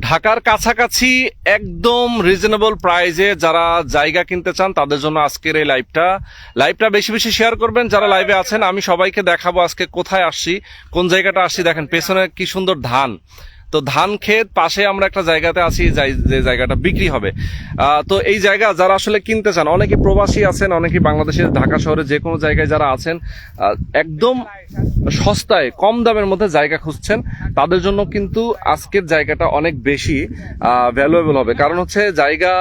ঢাকার কাছাকাছি একদম রিজনেবল প্রাইজে যারা জায়গা কিনতে চান, তাদের জন্য আজকের এই লাইভটা লাইভটা বেশি বেশি শেয়ার করবেন। যারা লাইভে আছেন, আমি সবাইকে দেখাবো আজকে কোথায় আসছি, কোন জায়গাটা আসছি দেখেন, পেছনে কি সুন্দর ধান। তো ধান ক্ষেত পাশে আমরা একটা জায়গাতে আছি যে জায়গাটা বিক্রি হবে। তো এই জায়গা যারা আসলে কিনতে চান, অনেকে প্রবাসী আছেন, অনেকে বাংলাদেশের ঢাকা শহরে যে কোনো জায়গায় যারা আছেন একদম সস্তায়, কম দামের মধ্যে জায়গা খুঁজছেন, তাদের জন্য কিন্তু আজকের জায়গাটা অনেক বেশি ভ্যালুয়েবল হবে। কারণ হচ্ছে জায়গা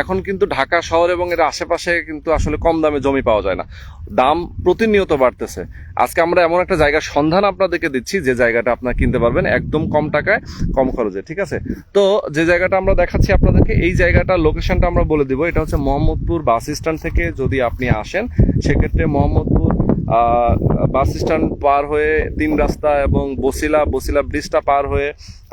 এখন কিন্তু ঢাকা শহর এবং এর আশেপাশে কিন্তু আসলে কম দামে জমি পাওয়া যায় না। দাম প্রতিনিয়ত বাড়তেছে। আজকে আমরা এমন একটা জায়গার সন্ধান আপনাদেরকে দিচ্ছি, যে জায়গাটা আপনারা কিনতে পারবেন একদম কম টাকায়, কম খরচে, ঠিক আছে? তো যে জায়গাটা আমরা দেখাচ্ছি আপনাদেরকে, এই জায়গাটা লোকেশনটা আমরা বলে দিব। এটা হচ্ছে মোহাম্মদপুর বাস স্ট্যান্ড থেকে যদি আপনি আসেন, সেক্ষেত্রে মোহাম্মদপুর বাস স্ট্যান্ড পার হয়ে তিন রাস্তা এবং বসিলা বসিলা ব্রিজটা পার হয়ে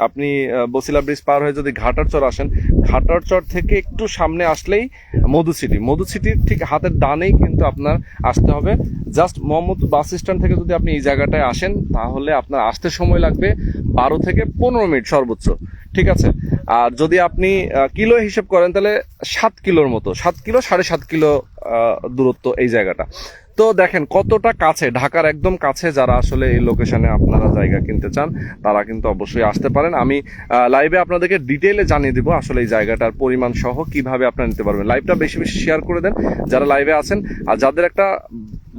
আপনি বসিলা ব্রিজ পার হয়ে যদি ঘাটারচর আসেন ঘাটারচর থেকে একটু সামনে আসলেই মধু সিটি। মধু ঠিক হাতের ডানেই কিন্তু আপনার আসতে হবে। জাস্ট মোহাম্মদপুর বাস স্ট্যান্ড থেকে যদি আপনি এই জায়গাটায় আসেন, তাহলে আপনার আসতে সময় লাগবে বারো থেকে পনেরো মিনিট সর্বোচ্চ। ঠিক আছে? আর যদি আপনি কিলো হিসেব করেন, তাহলে সাত কিলোর মতো, সাত কিলো সাড়ে সাত কিলো দূরত্ব এই জায়গাটা। তো দেখেন, কতটা কাছে, ঢাকার একদম কাছে যারা আসলে এই লোকেশনে আপনারা জায়গা কিনতে চান, তারা কিন্তু অবশ্যই আসতে পারেন। আমি লাইভে আপনাদেরকে ডিটেলে জানিয়ে দিব আসলে এই জায়গাটার পরিমাণ সহ কীভাবে আপনারা নিতে পারবেন। লাইভটা বেশি বেশি শেয়ার করে দেন যারা লাইভে আছেন। আর যাদের একটা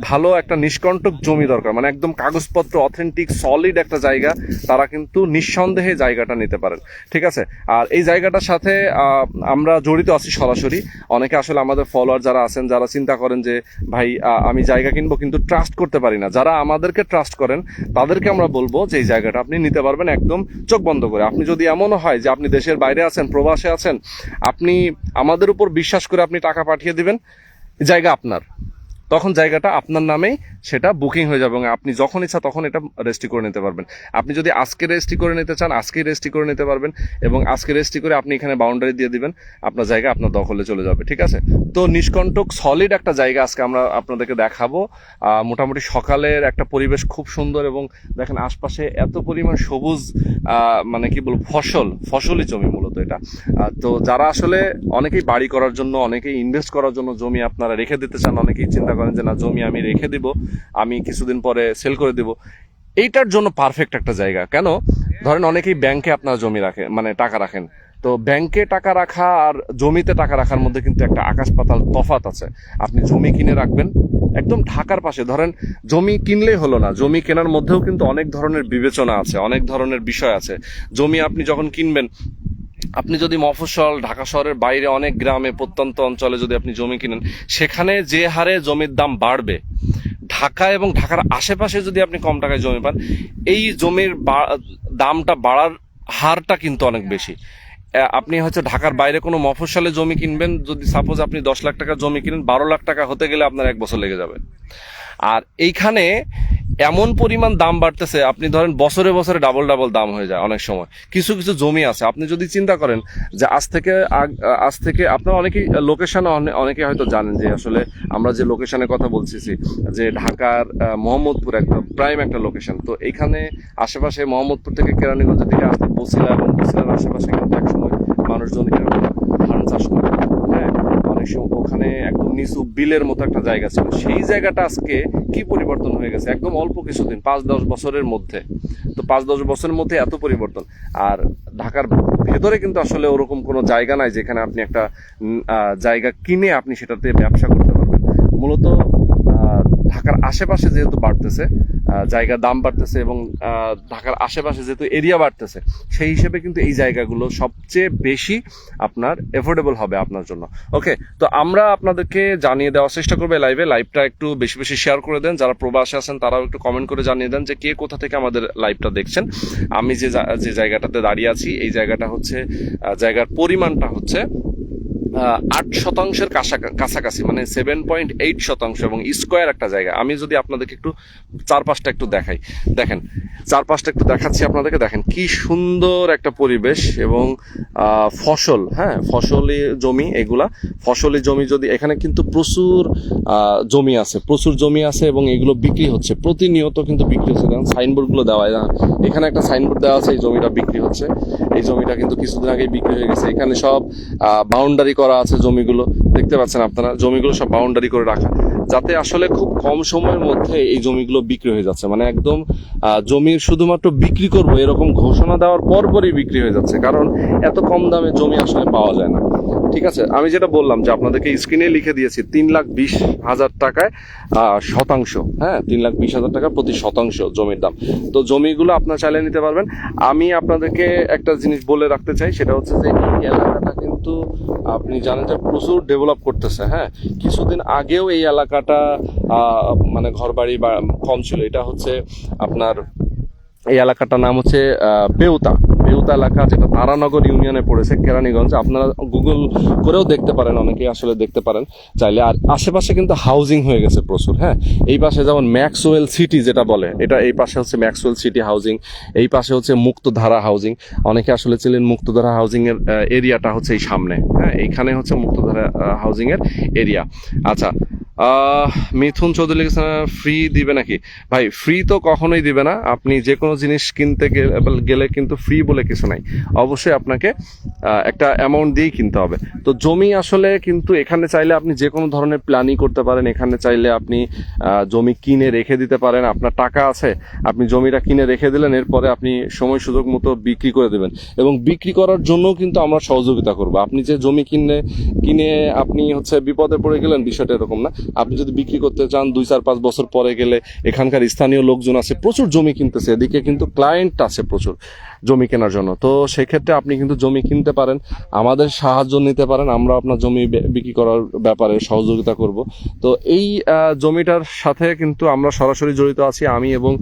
ভালো একটা নিষ্কণ্টক জমি দরকার। মানে একদম কাগজপত্র অথেন্টিক সলিড একটা জায়গা, তারা কিন্তু নিঃসন্দেহে জায়গাটা নিতে পারেন। ঠিক আছে? আর এই জায়গাটার সাথে আমরা জড়িত আছি সরাসরি। অনেকে আসলে আমাদের ফলোয়ার যারা আছেন, যারা চিন্তা করেন যে, ভাই আমি জায়গা কিনবো কিন্তু ট্রাস্ট করতে পারি না। যারা আমাদেরকে ট্রাস্ট করেন, তাদেরকে আমরা বলব যে, এই জায়গাটা আপনি নিতে পারবেন একদম চোখ বন্ধ করে। আপনি যদি এমনও হয় যে, আপনি দেশের বাইরে আছেন, প্রবাসে আছেন, আপনি আমাদের উপর বিশ্বাস করে আপনি টাকা পাঠিয়ে দিবেন, জায়গা আপনার। তখন জায়গাটা আপনার নামেই সেটা বুকিং হয়ে যাবে এবং আপনি যখন ইচ্ছা তখন এটা রেজিস্ট্রি করে নিতে পারবেন। আপনি যদি আজকে রেজিস্ট্রি করে নিতে চান, আজকে রেজিস্ট্রি করে নিতে পারবেন এবং আজকে রেজিস্ট্রি করে আপনি এখানে বাউন্ডারি দিয়ে দিবেন, আপনার জায়গা আপনার দখলে চলে যাবে, ঠিক আছে? তো নিষ্কণ্টক সলিড একটা জায়গা আজকে আমরা আপনাদেরকে দেখাবো। মোটামুটি সকালের একটা পরিবেশ খুব সুন্দর এবং দেখেন আশপাশে এত পরিমাণ সবুজ মানে কি বলব, ফসল, ফসলি জমি মূলত এটা। তো যারা আসলে অনেকেই বাড়ি করার জন্য, অনেকেই ইনভেস্ট করার জন্য জমি আপনারা রেখে দিতে চান, অনেকেই চিন্তা যে, না, জমি আমি রেখে দিব, আমি কিছুদিন পরে সেল করে দিব। এইটার জন্য পারফেক্ট একটা জায়গা। কেন? ধরেন অনেকেই ব্যাংকে আপনার জমি রাখেন মানে টাকা রাখেন। তো ব্যাংকে টাকা রাখা আর জমিতে টাকা রাখার মধ্যে কিন্তু একটা আকাশ পাতাল তফাত আছে। আপনি জমি কিনে রাখবেন, একদম ঢাকার পাশে। ধরেন, জমি কিনলেই হলো না। জমি কেনার মধ্যেও কিন্তু অনেক ধরনের বিবেচনা আছে, অনেক ধরনের বিষয় আছে। জমি আপনি যখন কিনবেন আপনি যদি মফস্বল, ঢাকা শহরের বাইরে অনেক গ্রামে, প্রত্যন্ত অঞ্চলে যদি আপনি জমি কিনেন, সেখানে যে হারে জমির দাম বাড়বে, ঢাকা এবং ঢাকার আশেপাশে যদি আপনি কম টাকায় জমি পান, এই জমির দামটা বাড়ার হারটা কিন্তু অনেক বেশি। আপনি হচ্ছে ঢাকার বাইরে কোনো মফস্বলে জমি কিনবেন, যদি সাপোজ আপনি দশ লাখ টাকা জমি কিনেন, বারো লাখ টাকা হতে গেলে আপনার এক বছর লেগে যাবে। আর এইখানে এমন পরিমাণ দাম বাড়তেছে, আপনি ধরেন বছরে বছরে ডাবল ডাবল দাম হয়ে যায় অনেক সময়। কিছু কিছু জমি আছে। আপনি যদি চিন্তা করেন যে আজ থেকে আজ থেকে আপনার অনেকেই লোকেশন অনেকে হয়তো জানেন যে আসলে আমরা যে লোকেশনের কথা বলতেছি, যে ঢাকার মোহাম্মদপুর একটা প্রাইম একটা লোকেশন তো এইখানে আশেপাশে মোহাম্মদপুর থেকে কেরানীগঞ্জের দিকে আসতে বসিলা এবং বসিলার আশেপাশে কিন্তু একসময় মানুষজন এরকম ধান চাষ করে। ওখানে একদম নিচু বিলের মতো একটা জায়গা ছিল। সেই জায়গাটা আজকে কি পরিবর্তন হয়ে গেছে? একদম অল্প কিছুদিন পাঁচ দশ বছরের মধ্যে। তো পাঁচ দশ বছরের মধ্যে এত পরিবর্তন। আর ঢাকার ভেতরে কিন্তু আসলে ওরকম কোনো জায়গা নাই যেখানে আপনি একটা জায়গা কিনে আপনি সেটাতে ব্যবসা করতে পারবেন। মূলত ঢাকার আশেপাশে যেহেতু বাড়তেছে জায়গার দাম বাড়তেছে এবং ঢাকার আশেপাশে যেহেতু এরিয়া বাড়তেছে, সেই হিসেবে কিন্তু এই জায়গাগুলো সবচেয়ে বেশি আপনার এফোর্ডেবল হবে আপনার জন্য। ওকে তো আমরা আপনাদেরকে জানিয়ে দেওয়ার চেষ্টা করব লাইভে লাইভটা একটু বেশি বেশি শেয়ার করে দেন। যারা প্রবাসে আছেন, তারাও একটু কমেন্ট করে জানিয়ে দেন যে কে কোথা থেকে আমাদের লাইভটা দেখছেন। আমি যে যে জায়গাটাতে দাঁড়িয়ে আছি, এই জায়গাটা হচ্ছে জায়গার পরিমাণটা হচ্ছে আট শতাংশের কাছা- কাছাকাছি মানে সেভেন পয়েন্ট এইট শতাংশ এবং স্কোয়ার একটা জায়গা। আমি যদি আপনাদেরকে একটু চারপাশটা একটু দেখাই। দেখেন, চারপাশটা একটু দেখাচ্ছি আপনাদেরকে। দেখেন, কি সুন্দর একটা পরিবেশ এবং ফসল হ্যাঁ ফসলি জমি এগুলা। ফসলি জমি যদি, এখানে কিন্তু প্রচুর জমি আছে, প্রচুর জমি আছে এবং এগুলো বিক্রি হচ্ছে। প্রতিনিয়ত কিন্তু বিক্রি হচ্ছে। দেখেন সাইনবোর্ডগুলো দেওয়া এখানে একটা সাইনবোর্ড দেওয়া আছে, এই জমিটা বিক্রি হচ্ছে। এই জমিটা কিন্তু কিছুদিন আগে বিক্রি হয়ে গেছে। এখানে সব বাউন্ডারি করা আছে জমিগুলো, দেখতে পাচ্ছেন আপনারা, জমিগুলো সব বাউন্ডারি করে রাখা। যাতে আসলে খুব কম সময়ের মধ্যে এই জমিগুলো বিক্রি হয়ে যাচ্ছে। মানে একদম জমির শুধুমাত্র বিক্রি করব এরকম ঘোষণা দেওয়ার পরপরই বিক্রি হয়ে যাচ্ছে। কারণ এত কম দামে জমি আসলে পাওয়া যায় না। ঠিক আছে, আমি যেটা বললাম যে আপনাদেরকে স্ক্রিনে লিখে দিয়েছি, তিন লাখ বিশ হাজার টাকায় শতাংশ। হ্যাঁ তিন লাখ বিশ হাজার টাকা প্রতি শতাংশ জমির দাম। তো জমিগুলো আপনার চাইলে নিতে পারবেন। আমি আপনাদেরকে একটা জিনিস বলে রাখতে চাই, সেটা হচ্ছে যে এই এলাকাটা কিন্তু আপনি জানেন যে প্রচুর ডেভেলপ করতেছে হ্যাঁ? কিছুদিন আগেও এই এলাকাটা মানে ঘরবাড়ি বা কম ছিল। এটা হচ্ছে আপনার এই এলাকাটার নাম হচ্ছে আহ, বেউতা এলাকা যেটা তারানগর ইউনিয়নে পড়েছে, কেরানীগঞ্জ। আপনারা গুগল করেও দেখতে পারেন, অনেকেই আসলে দেখতে পারেন। চাইলে আর আশেপাশে কিন্তু হাউজিং হয়ে গেছে প্রচুর হ্যাঁ? এই পাশে যেমন ম্যাক্সওয়েল সিটি যেটা বলে, এটা এই পাশে হচ্ছে ম্যাক্সওয়েল সিটি হাউজিং এই পাশে হচ্ছে মুক্তধারা হাউজিং অনেকে আসলে ছিলেন মুক্তধারা হাউজিং এর এরিয়াটা হচ্ছে এই সামনে হ্যাঁ? এইখানে হচ্ছে মুক্তধারা হাউজিং এর এরিয়া আচ্ছা মিথুন চৌধুরী লিখেছেন ফ্রি দিবে নাকি? ভাই ফ্রি তো কখনোই দিবে না। আপনি যে কোনো জিনিস কিনতে গেলে কিন্তু ফ্রি বলে কিছু নাই। অবশ্যই আপনাকে একটা অ্যামাউন্ট দিয়েই কিনতে হবে। তো জমি আসলে কিন্তু এখানে চাইলে আপনি যে কোনো ধরনের প্ল্যানই করতে পারেন। এখানে চাইলে আপনি জমি কিনে রেখে দিতে পারেন। আপনার টাকা আছে, আপনি জমিটা কিনে রেখে দিলেন, এরপরে আপনি সময় সুযোগ মতো বিক্রি করে দেবেন। এবং বিক্রি করার জন্য কিন্তু আমরা সহযোগিতা করব। আপনি যে জমি কিনে কিনে আপনি হচ্ছে বিপদে পড়ে গেলেন, বিষয়টা এরকম না। আপনি যদি বিক্রি করতে চান, দুই চার পাঁচ বছর পরে গেলে এখানকার স্থানীয় লোকজন আছে, প্রচুর জমি কিনতেছে। এদিকে কিন্তু ক্লায়েন্ট আছে প্রচুর জমি কেনার জন্য। তো সেক্ষেত্রে আপনি কিন্তু জমি কিনতে পারেন, আমাদের সাহায্য নিতে পারেন, আমরা আপনার জমি বিক্রি করার ব্যাপারে সহযোগিতা করব। তো এই জমিটার সাথে কিন্তু আমরা সরাসরি জড়িত আছি, আমি এবং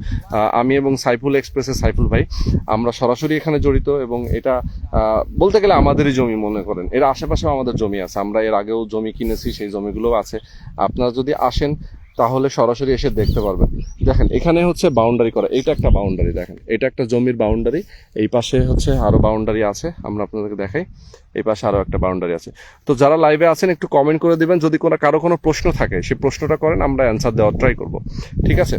আমি এবং সাইফুল এক্সপ্রেসের সাইফুল ভাই। আমরা সরাসরি এখানে জড়িত এবং এটা বলতে গেলে আমাদেরই জমি মনে করেন। এর আশেপাশেও আমাদের জমি আছে, আমরা এর আগেও জমি কিনেছি, সেই জমিগুলোও আছে। আপনারা যদি আসেন, তাহলে সরাসরি এসে দেখতে পারবেন। দেখেন, এখানে হচ্ছে বাউন্ডারি করা। এটা একটা বাউন্ডারি দেখেন। এটা একটা জমির বাউন্ডারি এই পাশে হচ্ছে আরও বাউন্ডারি আছে। আমরা আপনাদেরকে দেখাই। এই পাশে আরও একটা বাউন্ডারি আছে। তো যারা লাইভে আছেন, একটু কমেন্ট করে দিবেন। যদি কোনো কারও কোনো প্রশ্ন থাকে সেই প্রশ্নটা করেন, আমরা অ্যান্সার দেওয়ার ট্রাই করব। ঠিক আছে?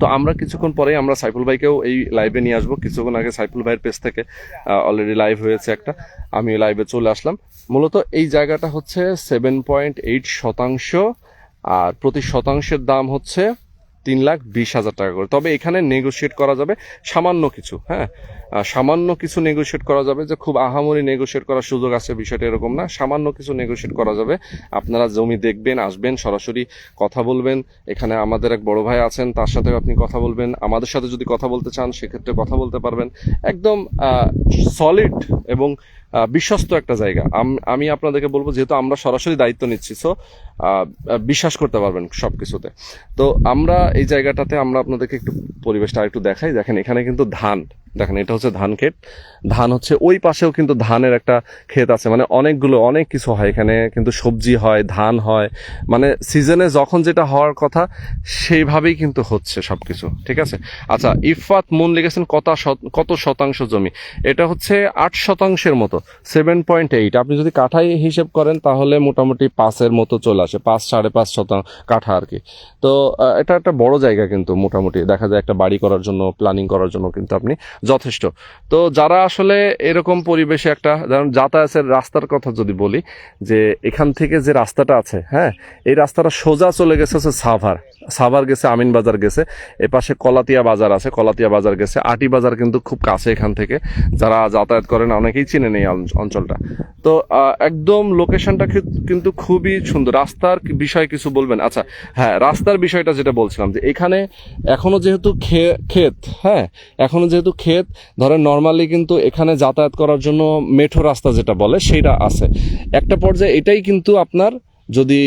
তো আমরা কিছুক্ষণ পরেই আমরা সাইফুল ভাইকেও এই লাইভে নিয়ে আসব। কিছুক্ষণ আগে সাইফুল ভাইয়ের পেজ থেকে অলরেডি লাইভ হয়েছে একটা। আমি লাইভে চলে আসলাম। মূলত এই জায়গাটা হচ্ছে সেভেন পয়েন্ট এইট শতাংশ, আর প্রতি শতাংশের দাম হচ্ছে তিন লাখ বিশ হাজার টাকা করে। তবে এখানে নেগোশিয়েট করা যাবে সামান্য কিছু হ্যাঁ? সামান্য কিছু নেগোশিয়েট করা যাবে যে খুব আহামরি নেগোশিয়েট করার সুযোগ আছে, বিষয়টা এরকম না। সামান্য কিছু নেগোশিয়েট করা যাবে। আপনারা জমি দেখবেন, আসবেন, সরাসরি কথা বলবেন। এখানে আমাদের এক বড় ভাই আছেন, তার সাথে আপনি কথা বলবেন। আমাদের সাথে যদি কথা বলতে চান, সেক্ষেত্রে কথা বলতে পারবেন। একদম সলিড এবং বিশ্বস্ত একটা জায়গা। আম- আপনাদেরকে বলব, যেহেতু আমরা সরাসরি দায়িত্ব নিচ্ছি সো বিশ্বাস করতে পারবেন সব কিছুতে তো আমরা এই জায়গাটাতে আমরা আপনাদেরকে একটু পরিবেশটা একটু দেখাই। দেখেন, এখানে কিন্তু ধান। দেখেন, এটা হচ্ছে ধান ক্ষেত। ধান হচ্ছে ওই পাশেও কিন্তু ধানের একটা ক্ষেত আছে। মানে অনেকগুলো, অনেক কিছু হয় এখানে। কিন্তু সবজি হয়, ধান হয়। মানে সিজনে যখন যেটা হওয়ার কথা, সেইভাবেই কিন্তু হচ্ছে সব কিছু ঠিক আছে? আচ্ছা ইফাত মুন লিখেছেন কত কত শতাংশ জমি? এটা হচ্ছে আট শতাংশের মতো সেভেন পয়েন্ট এইট আপনি যদি কাঠাই হিসেব করেন, তাহলে মোটামুটি পাঁচের মতো চলে আসে। পাঁচ, সাড়ে পাঁচ শতাংশ কাঠা আর কি। তো এটা একটা বড় জায়গা কিন্তু মোটামুটি। দেখা যায় একটা বাড়ি করার জন্য প্ল্যানিং করার জন্য কিন্তু আপনি যথেষ্ট। তো যারা আসলে এরকম পরিবেশে একটা যেমন যাতায়াতের রাস্তার কথা যদি বলি, যে এখান থেকে যে রাস্তাটা আছে হ্যাঁ এই রাস্তাটা সোজা চলে গেছে হচ্ছে সাভার। সাভার গেছে, আমিন বাজার গেছে এপাশে কলাতিয়া বাজার আছে, কলাতিয়া বাজার গেছে, আটি বাজার কিন্তু খুব কাছে এখান থেকে, যারা যাতায়াত করেন অনেকেই চিনেন এই অঞ্চলটা। তো একদম লোকেশনটা কিন্তু খুবই সুন্দর। রাস্তার বিষয়ে কিছু বলবেন? আচ্ছা হ্যাঁ রাস্তার বিষয়টা যেটা বলছিলাম যে, এখানে এখনও যেহেতু ক্ষেত হ্যাঁ এখনও যেহেতু ক্ষেত, ধরেন নর্মালি কিন্তু এখানে যাতায়াত করার জন্য মেঠো রাস্তা যেটা বলে সেটা আছে। একটা পর্যায়ে এটাই কিন্তু আপনার যদি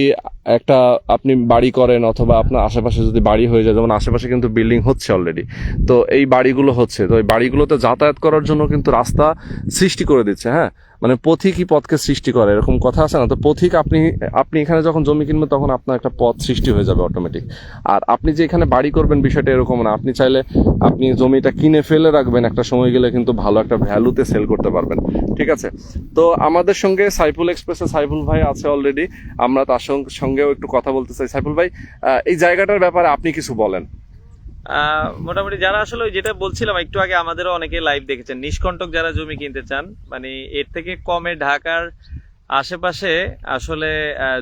একটা আপনি বাড়ি করেন অথবা আপনার আশেপাশে যদি বাড়ি হয়ে যায়, যেমন আশেপাশে কিন্তু বিল্ডিং হচ্ছে অলরেডি তো এই বাড়িগুলো হচ্ছে, তো এই বাড়িগুলোতে যাতায়াত করার জন্য কিন্তু রাস্তা সৃষ্টি করে দিচ্ছে হ্যাঁ? মানে পথিকই পথকে সৃষ্টি করে, এরকম কথা আছে না? তো পথিক আপনি আপনি এখানে যখন জমি কিনবেন, তখন আপনার একটা পথ সৃষ্টি হয়ে যাবে অটোমেটিক আর আপনি যে এখানে বাড়ি করবেন, বিষয়টা এরকম না। আপনি চাইলে, আপনি জমিটা কিনে ফেলে রাখবেন, একটা সময় গেলে কিন্তু ভালো একটা ভ্যালুতে সেল করতে পারবেন। ঠিক আছে? তো আমাদের সঙ্গে সাইফুল এক্সপ্রেসে সাইফুল ভাই আছে অলরেডি আমরা তার সঙ্গ- সঙ্গেও একটু কথা বলতে চাই। সাইফুল ভাই এই জায়গাটার ব্যাপারে আপনি কিছু বলেন। মোটামুটি যারা আসলে ওই যেটা বলছিলাম একটু আগে আমাদেরও অনেকে লাইভ দেখেছেন। নিষ্কণ্টক যারা জমি কিনতে চান মানে এর থেকে কমে ঢাকার আশেপাশে আসলে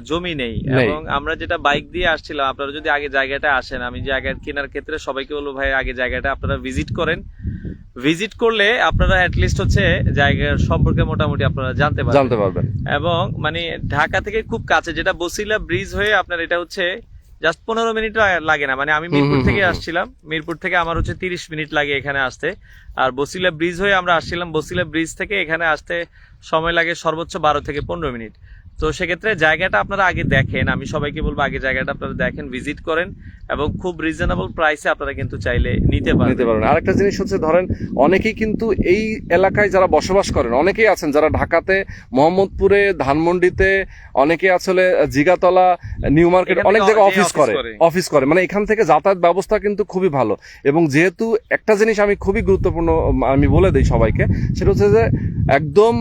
জমি নেই। নেই। এবং আমরা যেটা বাইক দিয়ে আসছিলাম আপনারা যদি আগে জায়গাটা আসেন আমি জায়গা কেনার ক্ষেত্রে সবাইকে বলব ভাই আগে জায়গাটা আপনারা ভিজিট করেন। ভিজিট করলে আপনারা অ্যাটলিস্ট হচ্ছে জায়গার সম্পর্কে মোটামুটি আপনারা জানতে পারবেন। জানতে পারবেন। এবং মানে ঢাকা থেকে খুব কাছে যেটা বসিলা ব্রিজ হয়ে আপনার এটা হচ্ছে জাস্ট পনেরো মিনিট লাগে না। মানে আমি মিরপুর থেকে আসছিলাম। মিরপুর থেকে আমার হচ্ছে তিরিশ মিনিট লাগে এখানে আসতে। আর বসিলা ব্রিজ হয়ে আমরা আসছিলাম। বসিলা ব্রিজ থেকে এখানে আসতে সময় লাগে সর্বোচ্চ বারো থেকে পনেরো মিনিট। তো সেক্ষেত্রে জায়গাটা আপনারা আগে দেখেন। আমি সবাইকে বলব আগে জায়গাটা আপনারা দেখেন ভিজিট করেন এবং খুব রিজনেবল প্রাইসে আপনারা কিন্তু চাইলে নিতে পারেন নিতে পারবেন। আরেকটা জিনিস হচ্ছে ধরেন অনেকেই কিন্তু এই এলাকায় যারা বসবাস করেন অনেকেই আছেন যারা ঢাকাতে মোহাম্মদপুরে ধানমন্ডিতে অনেকে আসলে জিগাতলা নিউ মার্কেট অনেক জায়গায় অফিস করে। অফিস করে। মানে এখান থেকে যাতায়াত ব্যবস্থা কিন্তু খুবই ভালো। এবং যেহেতু একটা জিনিস আমি খুবই গুরুত্বপূর্ণ আমি বলে দিই সবাইকে সেটা হচ্ছে যে একদম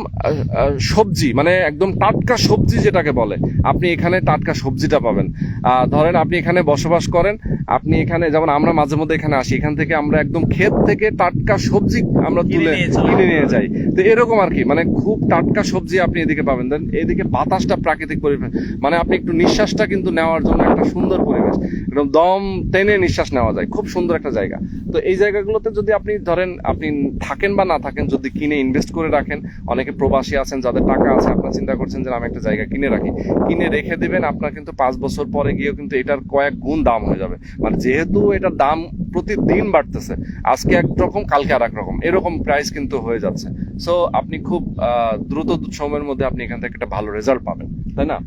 সবজি মানে একদম টাটকা সবজি যেটাকে বলে আপনি এখানে টাটকা সবজিটা পাবেন। আহ, ধরেন আপনি এখানে বসবাস করেন আপনি এখানে যেমন আমরা মাঝে মধ্যে এখানে আসি এখান থেকে আমরা একদম ক্ষেত থেকে টাটকা সবজি আমরা তুলে নিয়ে কিনে নিয়ে যাই। তো এরকম আর কি মানে খুব টাটকা সবজি আপনি এদিকে পাবেন। দেন এদিকে বাতাসটা প্রাকৃতিক পরিবেশ মানে আপনি একটু নিঃশ্বাসটা কিন্তু নেওয়ার জন্য একটা সুন্দর পরিবেশ। একদম দম টেনে নিঃশ্বাস নেওয়া যায় খুব সুন্দর একটা জায়গা। তো এই জায়গাগুলোতে যদি আপনি ধরেন আপনি থাকেন বা না থাকেন যদি কিনে ইনভেস্ট করে রাখেন অনেকে প্রবাসী আছেন যাদের টাকা আছে আপনার চিন্তা করছেন যে আমি একটা জায়গা কিনে রাখি। কিনে রেখে দিবেন, আপনার কিন্তু পাঁচ বছর পরে গিয়েও কিন্তু এটার কয়েক গুণ দাম হয়ে যাবে। মানে যেহেতু এটার দাম প্রতিদিন বাড়তেছে, আজকে একরকম, কালকে আর রকম এরকম প্রাইস কিন্তু হয়ে যাচ্ছে। সো আপনি খুব দ্রুত সময়ের মধ্যে আপনি এখান থেকে একটা ভালো রেজাল্ট পাবেন। তাই না?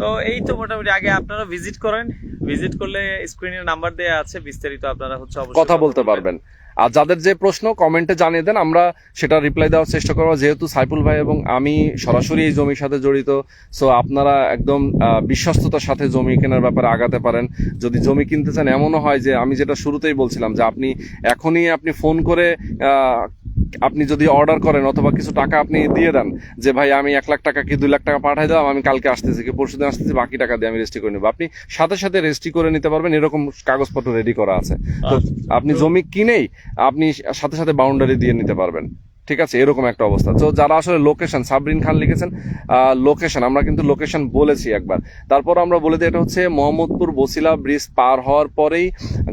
তো এই তো মোটামুটি আগে আপনারা ভিজিট করেন। ভিজিট করলে স্ক্রিনের নাম্বার দেওয়া আছে বিস্তারিত আপনারা হচ্ছে অবশ্যই কথা বলতে পারবেন। আর যাদের যে প্রশ্ন কমেন্টে জানিয়ে দেন আমরা সেটা রিপ্লাই দেওয়ার চেষ্টা করব। যেহেতু সাইফুল ভাই এবং আমি সরাসরি এই জমির সাথে জড়িত সো আপনারা একদম বিশ্বস্ততার সাথে জমি কেনার ব্যাপারে আগাতে পারেন। যদি জমি কিনতে চান এমনও হয় যে আমি যেটা শুরুতেই বলছিলাম যে আপনি এখনই আপনি ফোন করে আহ, আপনি যদি অর্ডার করেন অথবা কিছু টাকা আপনি দিয়ে দেন যে ভাই আমি এক লাখ টাকা কি দুই লাখ টাকা পাঠাই দিলাম আমি কালকে আসতেছি কি পরশু দিন আসতেছি বাকি টাকা দিয়ে আমি রেজিস্ট্রি করে নেব। আপনি সাথে সাথে রেজিস্ট্রি করে নিতে পারবেন এরকম কাগজপত্র রেডি করা আছে। তো আপনি জমি কিনেই আপনি সাথে সাথে বাউন্ডারি দিয়ে নিতে পারবেন। ঠিক আছে, এরকম একটা অবস্থা। তো যারা আসলে লোকেশন সাবরিন খান লিখেছেন লোকেশন আমরা কিন্তু লোকেশন বলেছি একবার। তারপর আমরা বলে দিই, এটা হচ্ছে মোহাম্মদপুর বসিলা ব্রিজ পার হওয়ার পরেই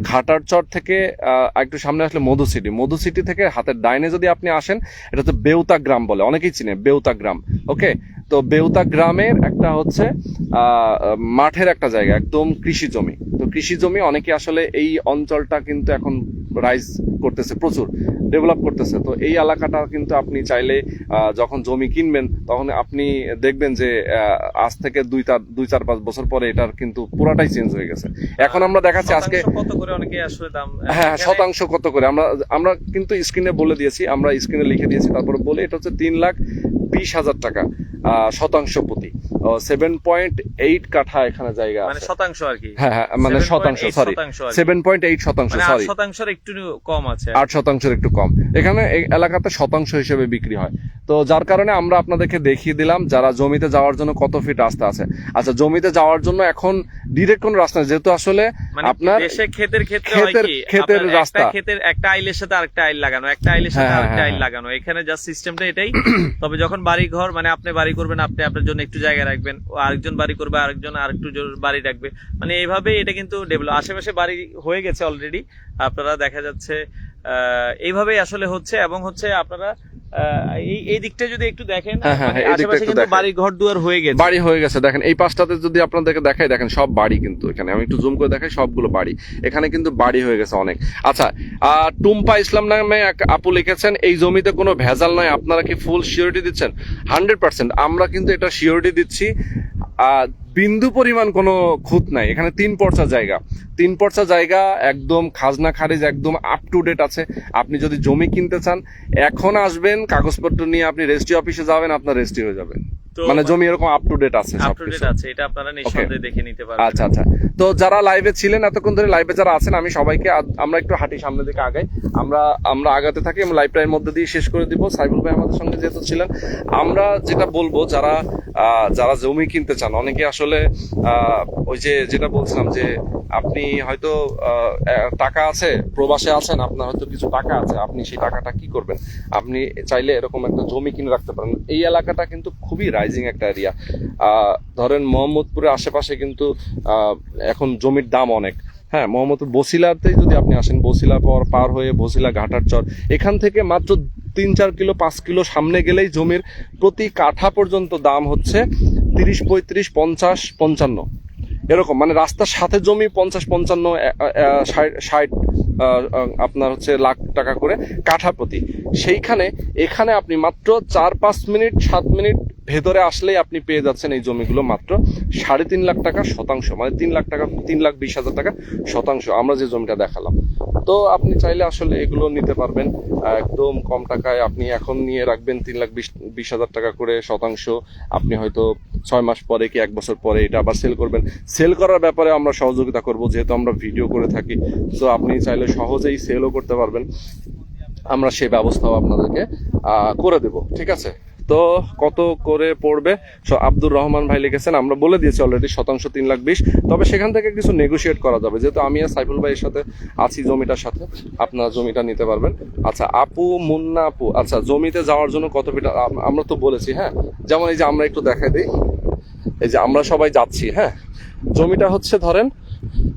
ঘাটার চর থেকে একটু সামনে আসলে মধু সিটি মধু সিটি থেকে হাতের ডাইনে যদি আপনি আসেন, এটা হচ্ছে বেউতা গ্রাম বলে, অনেকেই চিনে বেউতা গ্রাম ওকে তো বেউতা গ্রামের একটা হচ্ছে মাঠের একটা জায়গা একদম কৃষি জমি। তো কৃষি জমি অনেকে আসলে এই অঞ্চলটা কিন্তু এখন রাইজ করতেছে প্রচুর ডেভেলপ করতেছে। তো এই এলাকাটা কিন্তু আপনি চাইলে যখন জমি কিনবেন তখন আপনি দেখবেন যে আজ থেকে দুই চার দুই চার পাঁচ বছর পরে এটার কিন্তু পুরাটাই চেঞ্জ হয়ে গেছে। এখন আমরা দেখাচ্ছি আজকে কত করে অনেকে আসলে দাম হ্যাঁ, শতাংশ কত করে? আমরা আমরা কিন্তু স্ক্রিনে বলে দিয়েছি আমরা স্ক্রিনে লিখে দিয়েছি তারপরে বলে এটা হচ্ছে তিন লাখ বিশ হাজার টাকা শতাংশ প্রতি। সেভেন পয়েন্ট এইট কাঠা এখানে জায়গা মানে শতাংশ আর কি? হ্যাঁ হ্যাঁ মানে শতাংশ সরি। সেভেন পয়েন্ট এইট শতাংশ মানে সরি শতাংশের একটু কম আছে আট শতাংশের একটু কম। এখানে এলাকাতে শতাংশ হিসেবে বিক্রি হয়। তো যার কারণে আমরা আপনাদেরকে দেখিয়ে দিলাম যারা জমিতে যাওয়ার জন্য কত ফিট রাস্তা আছে। আচ্ছা জমিতে যাওয়ার জন্য এখন ডিরেক্ট কোন রাস্তা নেই। যেহেতু আসলে মানে আপনার দেশে ক্ষেতের ক্ষেত্রে ক্ষেতের- কি? ক্ষেতের একটা রাস্তা। ক্ষেতের একটা আইলের সাথে আরেকটা আইল লাগানো। একটা আইলের সাথে হ্যাঁ, আরেকটা হ্যাঁ, আইল হ্যাঁ। লাগানো। এখানে জাস্ট সিস্টেমটা এটাই। তবে যখন বাড়ি ঘর মানে আপনি বাড়ি করবেন আপনি আপনার জন্য একটু জায়গা রাখবেন। ও আরেকজন বাড়ি করবে, আরেকজন আরেকটু জোর বাড়ি রাখবে। মানে এইভাবে এটা কিন্তু ডেভেলপ আশেপাশে বাড়ি হয়ে গেছে অলরেডি আপনারা দেখা যাচ্ছে এইভাবেই আসলে হচ্ছে এবং হচ্ছে আপনারা এই এই দিকটা যদি একটু দেখেন হ্যাঁ, হ্যাঁ, দিকটা আশেপাশে কিন্তু বাড়ি ঘর দুয়ার হয়ে গেছে। বাড়ি হয়ে গেছে দেখেন এই পাশটাতে যদি আপনাদেরকে দেখাই দেখেন সব বাড়ি কিন্তু এখানে। আমি একটু জুম করে দেখাই সবগুলো বাড়ি। এখানে কিন্তু বাড়ি হয়ে গেছে অনেক। আচ্ছা আহ, টুম্পা ইসলাম নামে এক আপু লিখেছেন এই জমিতে কোনো ভেজাল নয় আপনারা কি ফুল সিওরিটি দিচ্ছেন? হান্ড্রেড পার্সেন্ট আমরা কিন্তু এটা সিওরিটি দিচ্ছি। বিন্দু পরিমাণ কোনো খুঁত নাই। এখানে তিন পর্চা জায়গা। তিন পর্চা জায়গা একদম খাজনা খারিজ একদম আপ টু ডেট আছে। আপনি যদি জমি কিনতে চান এখন আসবেন কাগজপত্র নিয়ে আপনি রেজিস্ট্রি অফিসে যাবেন আপনার রেজিস্ট্রি হয়ে যাবে। মানে জমি এরকম আপ টু ডেট আছে আপ টু ডেট আছে এটা আপনারা নিঃসন্দেহে দেখে নিতে পারবেন। আচ্ছা আচ্ছা। তো যারা লাইভে ছিলেন এতক্ষণ ধরে লাইভে যারা আছেন আমি সবাইকে আমরা একটু হাঁটি সামনের দিকে আগাই। আমরা আমরা আগাতে থাকি আমরা লাইভটা এর মধ্যে দিয়ে শেষ করে দিব। সাইবুল ভাই আমাদের সঙ্গে যেহেতু ছিলেন আমরা যেটা বলব যারা আহ, যারা জমি কিনতে চান অনেকে আসলে আহ, ওই যে যেটা বলছিলাম যে আপনি হয়তো টাকা আছে প্রবাসে আছেন আপনার হয়তো কিছু টাকা আছে আপনি সেই টাকাটা কি করবেন? আপনি চাইলে এরকম একটা জমি কিনে রাখতে পারেন। এই এলাকাটা কিন্তু খুবই রাইজিং একটা এরিয়া ধরেন মোহাম্মদপুরের আশেপাশে কিন্তু এখন জমির দাম অনেক। হ্যাঁ মোহাম্মদপুর বসিলাতেই যদি আপনি আসেন বসিলা পর পার হয়ে বসিলা ঘাটার চর এখান থেকে মাত্র তিন চার কিলো পাঁচ কিলো সামনে গেলেই জমির প্রতি কাঠা পর্যন্ত দাম হচ্ছে। তিরিশ, পঁয়ত্রিশ, পঞ্চাশ, পঞ্চান্ন। এরকম মানে রাস্তার সাথে জমি পঞ্চাশ, পঞ্চান্ন ষাট- আপনার হচ্ছে লাখ টাকা করে কাঠা প্রতি। সেইখানে, এখানে আপনি মাত্র চার, পাঁচ মিনিট, সাত মিনিট ভেতরে আসলেই আপনি পেয়ে যাচ্ছেন এই জমিগুলো মাত্র সাড়ে তিন লাখ টাকা শতাংশ মানে তিন লাখ টাকা, তিন লাখ বিশ হাজার টাকা শতাংশ। আমরা যে জমিটা দেখালাম তো আপনি চাইলে আসলে এগুলো নিতে পারবেন। একদম কম টাকায় আপনি এখন নিয়ে রাখবেন তিন লাখ বিশ হাজার টাকা করে শতাংশ। আপনি হয়তো ছয় মাস পরে কি এক বছর পরে এটা আবার সেল করবেন। সেল করার ব্যাপারে আমরা সহযোগিতা করব, যেহেতু আমরা ভিডিও করে থাকি। তো আপনি চাইলে সহজেই সেলও করতে পারবেন। আমরা সেই ব্যবস্থাও আপনাদেরকে করে দেব, ঠিক আছে? তো কত করে পড়বে? স- আব্দুর রহমান ভাই লিখেছেন, আমরা বলে দিয়েছি অলরেডি শতাংশ তিন লাখ বিশ। তবে সেখান থেকে কিছু নেগোশিয়েট করা যাবে। যেহেতু আমি আর সাইফুল ভাইয়ের সাথে আছি জমিটার সাথে, আপনার জমিটা নিতে পারবেন। আচ্ছা আপু, মুন্না আপু আচ্ছা জমিতে যাওয়ার জন্য কত ফিট? আমরা তো বলেছি হ্যাঁ? যেমন এই যে আমরা একটু দেখাই দিই। এই যে আমরা সবাই যাচ্ছি হ্যাঁ? জমিটা হচ্ছে ধরেন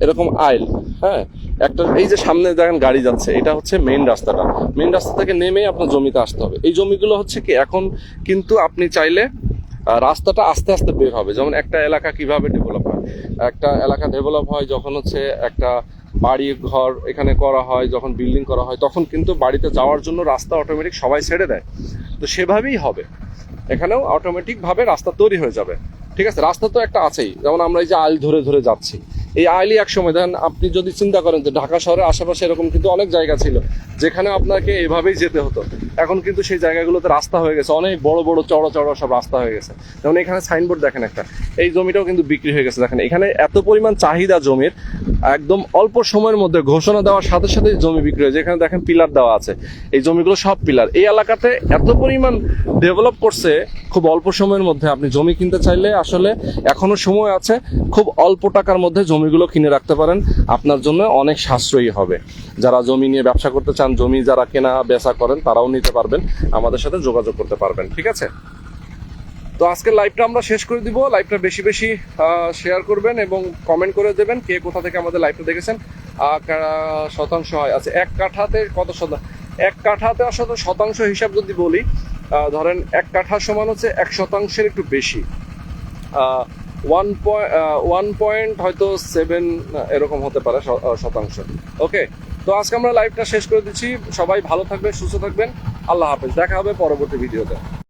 এরকম আইল হ্যাঁ? একটা এই যে সামনে দেখেন গাড়ি যাচ্ছে, এটা হচ্ছে মেন রাস্তাটা। মেন রাস্তা থেকে নেমে আপনার জমিতে আসতে হবে। এই জমিগুলো হচ্ছে কি, এখন কিন্তু আপনি চাইলে রাস্তাটা আস্তে আস্তে বের হবে। যেমন একটা এলাকা কীভাবে ডেভেলপ হয়? একটা এলাকা ডেভেলপ হয় যখন হচ্ছে একটা বাড়ি, ঘর এখানে করা হয়, যখন বিল্ডিং করা হয়, তখন কিন্তু বাড়িতে যাওয়ার জন্য রাস্তা অটোমেটিক সবাই ছেড়ে দেয়। তো সেভাবেই হবে। এখানেও অটোমেটিক ভাবে রাস্তা তৈরি হয়ে যাবে। ঠিক আছে? রাস্তা তো একটা আছেই। যেমন আমরা এই যে আইল ধরে ধরে যাচ্ছি। এই আইলই এক সময়। দেখেন আপনি যদি চিন্তা করেন যে ঢাকা শহরের আশেপাশে এরকম কিন্তু অনেক জায়গা ছিল, যেখানে আপনাকে এভাবেই যেতে হতো। এখন কিন্তু সেই জায়গাগুলোতে রাস্তা হয়ে গেছে, অনেক বড় বড় চড়া চড়া সব রাস্তা হয়ে গেছে। যেমন এখানে সাইনবোর্ড দেখেন একটা, এই জমিটাও কিন্তু বিক্রি হয়ে গেছে দেখেন। এখানে এত পরিমাণ চাহিদা জমির, একদম অল্প সময়ের মধ্যে ঘোষণা দেওয়ার সাথে সাথে জমি বিক্রি হয়েছে। এখানে দেখেন পিলার দেওয়া আছে, এই জমিগুলো সব পিলার। এই এলাকাতে এত পরিমাণ ডেভেলপ করছে, খুব অল্প সময়ের মধ্যে। আপনি জমি কিনতে চাইলে আসলে এখনও সময় আছে, খুব অল্প টাকার মধ্যে জমিগুলো কিনে রাখতে পারেন, আপনার জন্য অনেক সাশ্রয়ী হবে। যারা জমি নিয়ে ব্যবসা করতে চান, জমি যারা কেনা, বেচা করেন, তারাও নিতে পারবেন, আমাদের সাথে যোগাযোগ করতে পারবেন, ঠিক আছে? তো আজকের লাইভটা আমরা শেষ করে দিব। লাইভটা বেশি বেশি শেয়ার করবেন এবং কমেন্ট করে দেবেন কে কোথা থেকে আমাদের লাইভটা দেখেছেন। শতাংশ হয়? আচ্ছা এক কাঠাতে কত শতাংশ এক কাঠাতে আসলে শতাংশ হিসাব যদি বলি ধরেন এক কাঠা সমান হচ্ছে এক শতাংশের একটু বেশি। ওয়ান পয়েন্ট ওয়ান পয়েন্ট হয়তো সেভেন এরকম হতে পারে শতাংশ। ওকে তো আজকে আমরা লাইভটা শেষ করে দিচ্ছি। সবাই ভালো থাকবেন, সুস্থ থাকবেন। আল্লাহ হাফেজ। দেখা হবে পরবর্তী ভিডিওতে